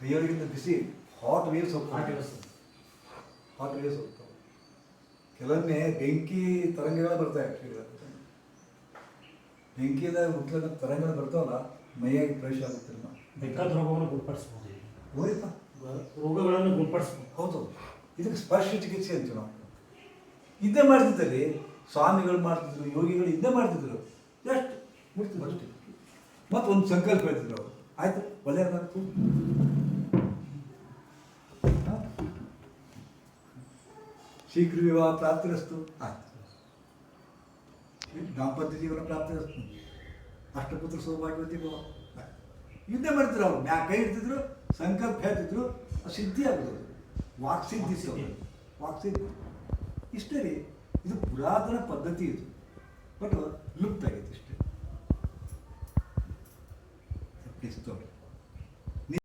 ಕೈಯೊಳಗಿಂದ ಬಿಸಿ hot waves ಆ ಹೋಗ್ತವೆ ದಿವಸ ಹಾಟ್ ವೇವ್ಸ್ ಹೋಗ್ತವೆ. ಕೆಲವೊಮ್ಮೆ ಬೆಂಕಿ ತರಂಗಗಳು ಬರ್ತಾವೆ ಆ್ಯಕ್ಚುಲಿ ಬೆಂಕಿಯಿಂದ ಹುಟ್ಟದ ತರಂಗಗಳು ಬರ್ತಾವಲ್ಲ ಮೈಯಾಗಿ ಪ್ರವೇಶ ಆಗುತ್ತಿಲ್ಲ ಬೇಕಾದ ರೋಗವನ್ನು ಗುಣಪಡಿಸ್ಬೋದು ಹೋಯ್ತಾ ರೋಗಗಳನ್ನು ಗುಣಪಡಿಸ್ಬೋದು. ಹೌದು. ಇದಕ್ಕೆ ಸ್ಪರ್ಶ ಚಿಕಿತ್ಸೆ ಅಂತೀವಿ ನಾವು ಇದ್ದೇ ಮಾಡ್ತಿದ್ದಲ್ಲಿ ಸ್ವಾಮಿಗಳು ಮಾಡ್ತಿದ್ರು ಯೋಗಿಗಳು ಇದ್ದೇ ಮಾಡ್ತಿದ್ರು. ಜಸ್ಟ್ ಮುಟ್ತಿದ್ರು ಅಷ್ಟೇ. ಮತ್ತು ಒಂದು ಸಂಕಲ್ಪ ಹೇಳ್ತಿದ್ರು ಅವರು ಆಯ್ತು ಒಳ್ಳೆಯದಾಗ್ತು. ಶೀಘ್ರ ವಿವಾಹ ಪ್ರಾಪ್ತಿರಸ್ತು ಆಯ್ತು. ದಾಂಪತ್ಯ ಜೀವನ ಪ್ರಾಪ್ತಿರಸ್ತು ಅಷ್ಟಪುತ್ರ ಸೌಭಾಗ್ಯವತಿ ಭವ. ಆಯ್ತು. ಇದೇ ಮಾಡ್ತಿದ್ರು ಅವರು. ಮ್ಯಾ ಕೈ ಇಡ್ತಿದ್ರು ಸಂಕಲ್ಪ ಹೇಳ್ತಿದ್ರು ಸಿದ್ಧಿ ಆಗೋದು. ವಾಕ್ಸಿದ್ಧಿ ಸರ್ ವಾಕ್ಸಿದ್ಧಿ ಇಷ್ಟೇ ರೀ. ಇದು ಪುರಾತನ ಪದ್ಧತಿ ಇದು. ಬಟ್ ಲುಪ್ತ ಆಗೈತೆ ಇಷ್ಟೇ ತಗೊಳ್ಳಿ